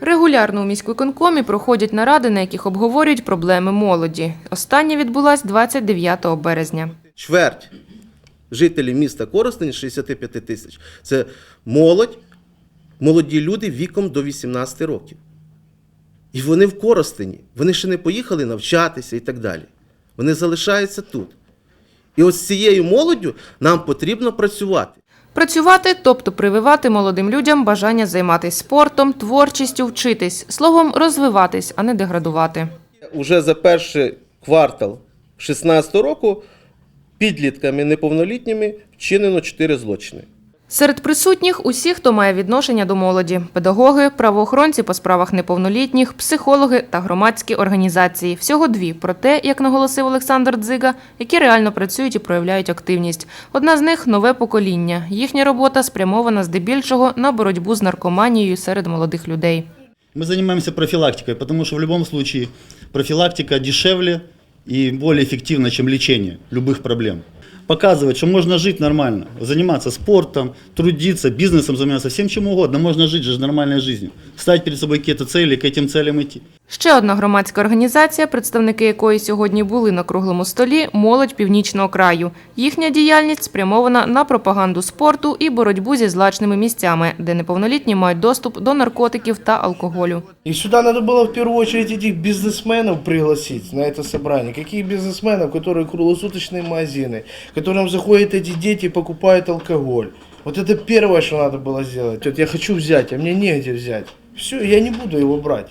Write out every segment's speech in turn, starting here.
Регулярно у міськвиконкомі проходять наради, на яких обговорюють проблеми молоді. Остання відбулась 29 березня. Чверть жителів міста Коростень, 65 тисяч, це молодь, молоді люди віком до 18 років. І вони в Коростені. Вони ще не поїхали навчатися і так далі. Вони залишаються тут. І ось з цією молоддю нам потрібно працювати. Працювати, тобто прививати молодим людям бажання займатися спортом, творчістю, вчитись, словом, розвиватись, а не деградувати. Уже за перший квартал 2016 року підлітками неповнолітніми вчинено 4 злочини. Серед присутніх усі, хто має відношення до молоді: педагоги, правоохоронці по справах неповнолітніх, психологи та громадські організації. Всього дві. Проте, як наголосив Олександр Дзига, які реально працюють і проявляють активність. Одна з них нове покоління. Їхня робота спрямована здебільшого на боротьбу з наркоманією серед молодих людей. Мы занимаемся профилактикой, потому что в любом случае профилактика дешевле и более эффективна, чем лечение любых проблем. Показывать, что можно жить нормально, заниматься спортом, трудиться, бизнесом заниматься, всем чем угодно. Можно жить же нормальной жизнью. Ставить перед собой какие-то цели, к этим целям идти. Ще одна громадська організація, представники якої сьогодні були на круглому столі молодь північного краю. Їхня діяльність спрямована на пропаганду спорту і боротьбу зі злачними місцями, де неповнолітні мають доступ до наркотиків та алкоголю. И сюда надо было в первую очередь этих бизнесменов пригласить на это собрание. Каких бизнесменов, которые круглосуточные магазины, к которым заходят эти дети и покупают алкоголь. Вот это первое, что надо было сделать. Вот я хочу взять, а мне негде взять. Все, я не буду его брать.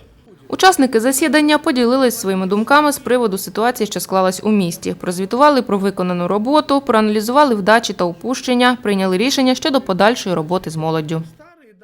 Учасники засідання поділились своїми думками з приводу ситуації, що склалась у місті. Прозвітували про виконану роботу, проаналізували вдачі та упущення, прийняли рішення щодо подальшої роботи з молоддю.